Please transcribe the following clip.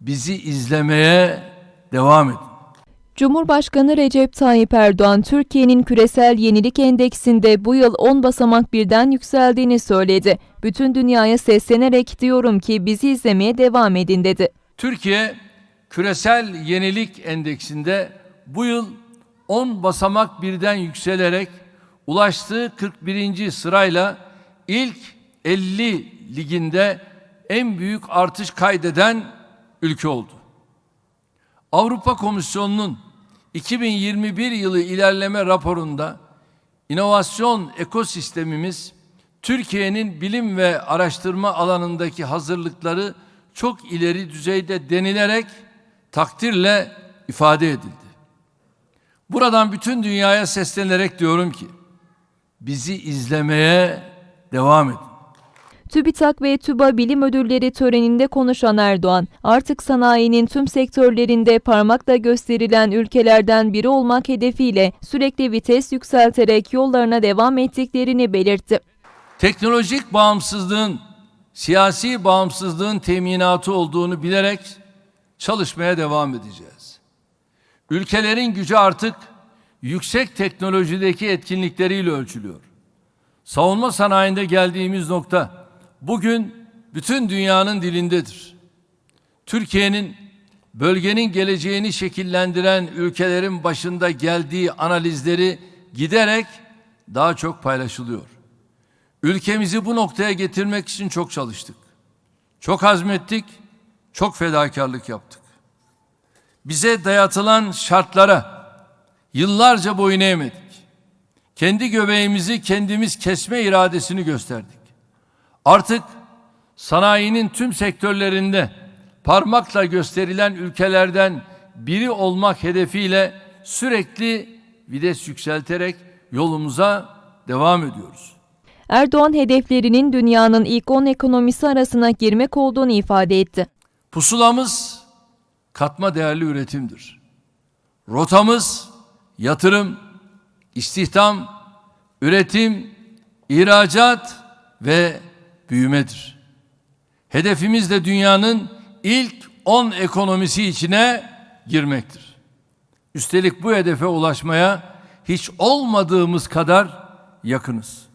bizi izlemeye devam edin. Cumhurbaşkanı Recep Tayyip Erdoğan, Türkiye'nin küresel yenilik endeksinde bu yıl 10 basamak birden yükseldiğini söyledi. Bütün dünyaya seslenerek diyorum ki bizi izlemeye devam edin dedi. Türkiye küresel yenilik endeksinde bu yıl 10 basamak birden yükselerek ulaştığı 41. sırayla ilk 50 liginde en büyük artış kaydeden ülke oldu. Avrupa Komisyonu'nun 2021 yılı ilerleme raporunda inovasyon ekosistemimiz Türkiye'nin bilim ve araştırma alanındaki hazırlıkları çok ileri düzeyde denilerek takdirle ifade edildi. Buradan bütün dünyaya seslenerek diyorum ki bizi izlemeye devam edin. TÜBİTAK ve TÜBA bilim ödülleri töreninde konuşan Erdoğan, artık sanayinin tüm sektörlerinde parmakla gösterilen ülkelerden biri olmak hedefiyle sürekli vites yükselterek yollarına devam ettiklerini belirtti. teknolojik bağımsızlığın siyasi bağımsızlığın teminatı olduğunu bilerek çalışmaya devam edeceğiz. Ülkelerin gücü artık yüksek teknolojideki etkinlikleriyle ölçülüyor. Savunma sanayinde geldiğimiz nokta bugün bütün dünyanın dilindedir. Türkiye'nin bölgenin geleceğini şekillendiren ülkelerin başında geldiği analizleri giderek daha çok paylaşılıyor. Ülkemizi bu noktaya getirmek için çok çalıştık. Çok azmettik, çok fedakarlık yaptık. Bize dayatılan şartlara yıllarca boyun eğmedik. Kendi göbeğimizi kendimiz kesme iradesini gösterdik. Artık sanayinin tüm sektörlerinde parmakla gösterilen ülkelerden biri olmak hedefiyle sürekli vites yükselterek yolumuza devam ediyoruz. Erdoğan hedeflerinin dünyanın ilk 10 ekonomisi arasına girmek olduğunu ifade etti. Pusulamız katma değerli üretimdir. Rotamız yatırım, istihdam, üretim, ihracat ve büyümedir. Hedefimiz de dünyanın ilk 10 ekonomisi içine girmektir. Üstelik bu hedefe ulaşmaya hiç olmadığımız kadar yakınız.